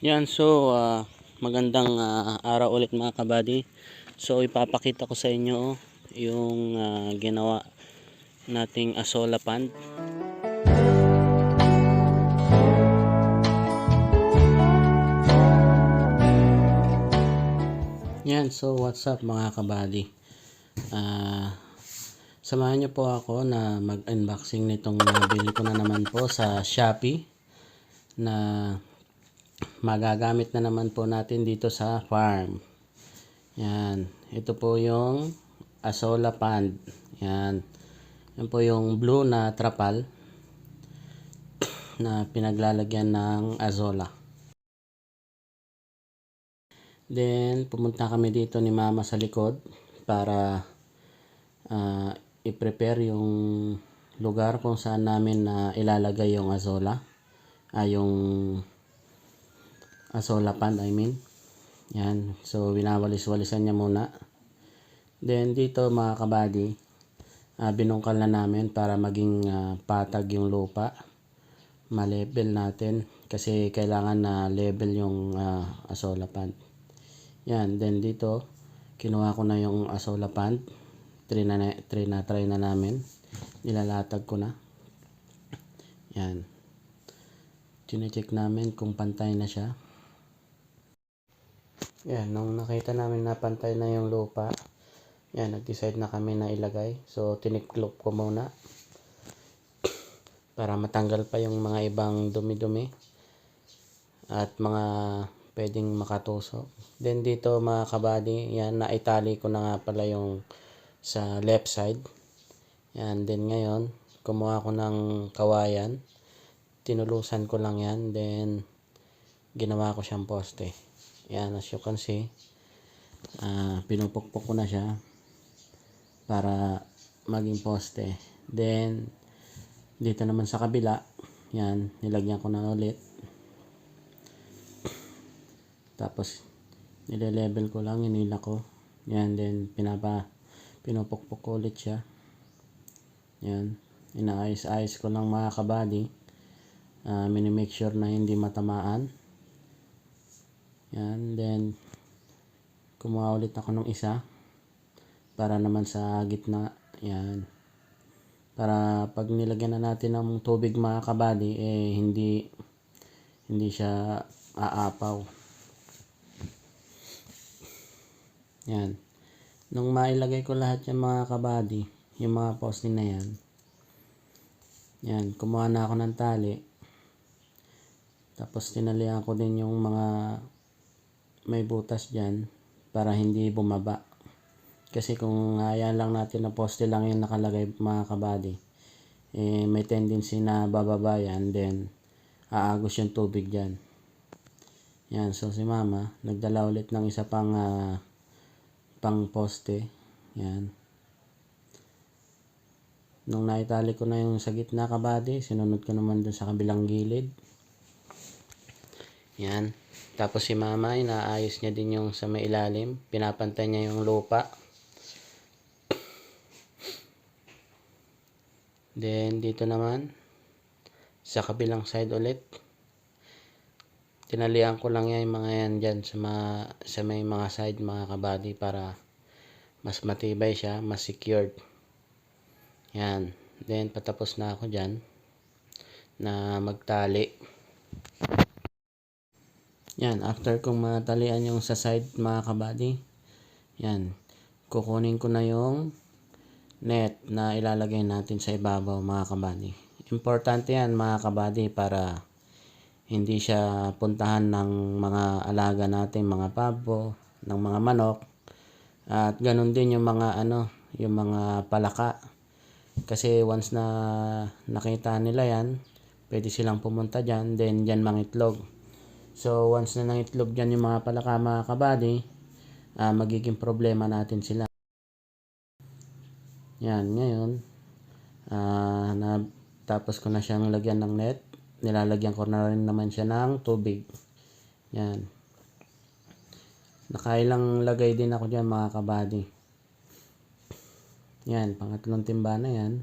Yan, so ah, magandang ah, araw ulit mga kabady. So ipapakita ko sa inyo oh, yung ah, ginawa nating asola pond. Yan, so what's up mga kabady? Ah, samahan niyo po ako na mag-unboxing nitong nabili ko na naman po sa Shopee na magagamit na naman po natin dito sa farm. Yan. Ito po yung Asola Pond. Yan. Yan po yung blue na trapal na pinaglalagyan ng Azola. Then, pumunta kami dito ni Mama sa likod para ah, i-prepare yung lugar kung saan namin na ilalagay yung Azola. Ah, yung Asola pond, I mean. Yan. So, winawalis-walisan niya muna. Then, dito mga kabady, ah, binungkal na namin para maging ah, patag yung lupa. Ma-level natin. Kasi kailangan na level yung ah, Asola. Yan. Then, dito, kinuha ko na yung Asola pond. Try na, na, try na, try na namin. Nilalatag ko na. Yan. Chine-check namin kung pantay na siya. Yan, nung nakita namin na pantay na yung lupa, yan, nag-decide na kami na ilagay. So, tiniklop ko muna para matanggal pa yung mga ibang dumi-dumi at mga pwedeng makatusok. Then dito mga kabady, yan, naitali ko na nga pala yung sa left side. Yan, then ngayon, kumuha ko ng kawayan. Tinulusan ko lang yan, then ginawa ko siyang poste. Yan, as you can see, ah pinupukpok ko na siya para maging poste. Then, dito naman sa kabila, yan, nilagyan ko na ulit. Tapos, nile-level ko lang, inila ko. Yan, then, pinapa, pinupukpok ko ulit siya. Yan, inaayos-ayos ko lang mga kabady. Uh, minimake sure na hindi matamaan. Yan, then kumuha ulit ako ng isa para naman sa gitna. Yan. Para pag nilagyan na natin ng tubig mga kabady, eh hindi hindi siya aapaw. Yan. Nung mailagay ko lahat yung mga kabady, yung mga poste na yan, yan, kumuha na ako ng tali. Tapos tinalian ko din yung mga may butas dyan para hindi bumaba. Kasi kung ayan lang natin na poste lang yung nakalagay mga kabady, eh, may tendency na bababa yan, then aagos yung tubig dyan. Yan, so si mama, nagdala ulit ng isa pang ah, pang poste. Yan. Nung naitali ko na yung sa gitna kabady, sinunod ko naman dun sa kabilang gilid. Yan. Tapos si mama, inaayos niya din yung sa may ilalim. Pinapantay niya yung lupa. Then, dito naman, sa kabilang side ulit, tinalian ko lang yan yung mga yan dyan sa, mga, sa may mga side mga kabady para mas matibay siya, mas secured. Yan. Then, patapos na ako dyan na magtali. Yan, after kong matalian yung sa side mga kabady, yan, kukunin ko na yung net na ilalagay natin sa ibabaw mga kabady. Importante yan mga kabady para hindi siya puntahan ng mga alaga natin, mga pabo, ng mga manok. At ganun din yung mga ano, yung mga palaka. Kasi once na nakita nila yan, pwede silang pumunta dyan, then dyan mangitlog. So, once na nangitlog dyan yung mga palaka mga kabady, ah, magiging problema natin sila. Yan, ngayon, ah, na, tapos ko na siyang lagyan ng net. Nilalagyan ko na rin naman siya ng tubig. Yan. Nakailang lagay din ako dyan mga kabady. Yan, pangatlong timba na yan.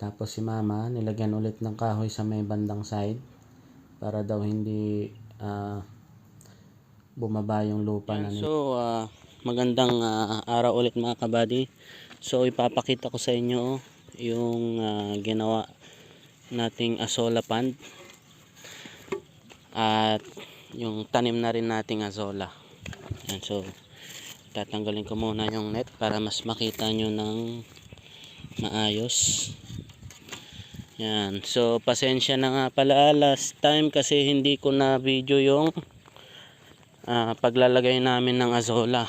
Tapos si mama, nilagyan ulit ng kahoy sa may bandang side para daw hindi ah, bumaba yung lupa na nila. So, ah, magandang ah, araw ulit mga kabady. So, ipapakita ko sa inyo yung ah, ginawa nating azola pond at yung tanim na rin nating azola. Yan, so, tatanggalin ko muna yung net para mas makita nyo ng maayos. Yan. So, pasensya na nga pala last time kasi hindi ko na video yung ah, paglalagay namin ng azola.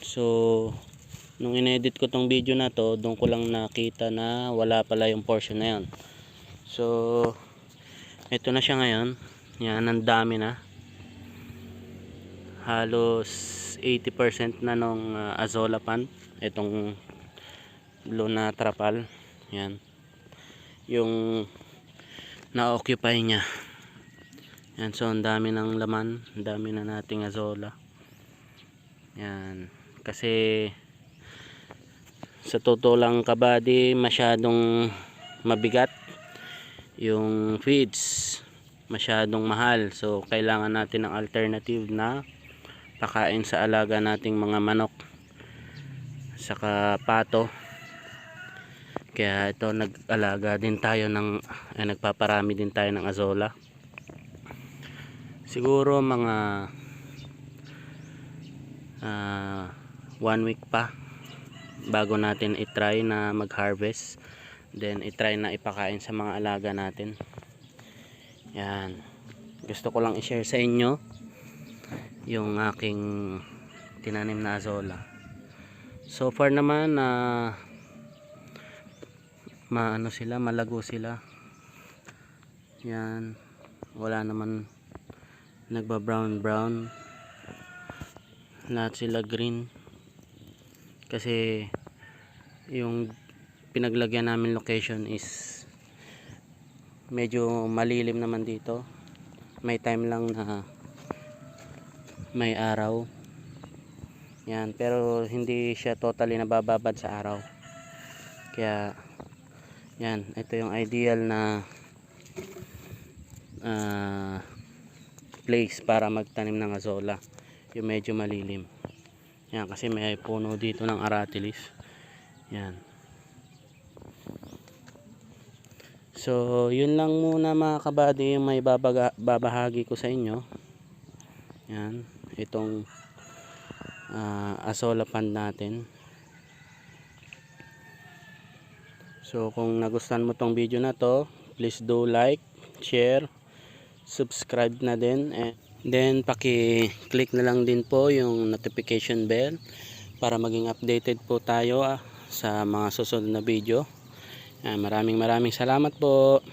So, nung inedit ko tong video na to, doon ko lang nakita na wala pala yung portion na yun. So, ito na siya ngayon. Yan, ang dami na. Halos 80% na nung ah, azola pan. Itong blue na trapal. Yan. Yung na-occupy niya. Yan, so ang dami ng laman. Ang dami na nating azola. Yan. Kasi sa totoo lang kabady, masyadong mabigat yung feeds. Masyadong mahal. So, kailangan natin ng alternative na pakain sa alaga nating mga manok. Saka pato. Kaya ito nag-alaga din tayo ng eh, nagpaparami din tayo ng azola. Siguro mga ah, one week pa bago natin i-try na mag-harvest. Then i-try na ipakain sa mga alaga natin. Yan. Gusto ko lang i-share sa inyo yung aking tinanim na azola. So far naman na maano sila, malago sila. Yan. Wala naman nagba brown brown. Lahat sila green. Kasi yung pinaglagyan namin location is medyo malilim naman dito. May time lang na may araw. Yan, pero hindi siya totally nabababad sa araw. Kaya yan, ito yung ideal na ah, place para magtanim ng azola. Yung medyo malilim. Yan, kasi may puno dito ng aratilis. Yan. So, yun lang muna mga kabady yung may babaga, babahagi ko sa inyo. Yan, itong ah, azola pond natin. So kung nagustuhan mo tong video na to, please do like, share, subscribe na din. And then paki-click na lang din po yung notification bell para maging updated po tayo ah, sa mga susunod na video. Ah, maraming maraming salamat po.